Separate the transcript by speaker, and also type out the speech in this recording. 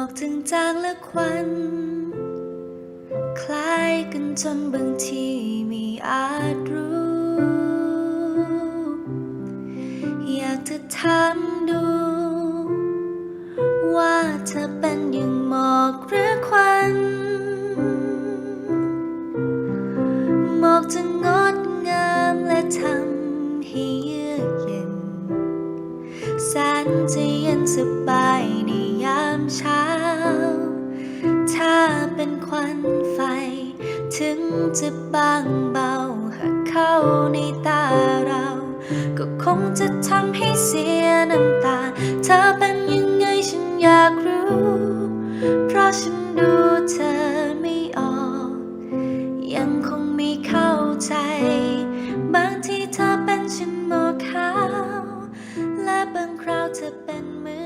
Speaker 1: อกจางจางและควัน คล้ายกันจนบางทีม่อาจรู้ อยากจะถามดู ว่าเธอเป็นอย่างหมอกหรือควัน หมอกจะงดงามและทำให้เยือกเย็นแสนจะเย็นสบายามเช้า ถ้าเป็นควันไฟ ถึงจะบางเบา หากเข้าในตาเรา ก็คงจะทำให้เสียน้ำตา เธอเป็นยังไงฉันอยากรู้ เพราะฉันดูเธอไม่ออก ยังคงไม่เข้าใจ บางทีเธอเป็นฉันหมอขาว และบางคราวเธอเป็นเหมือน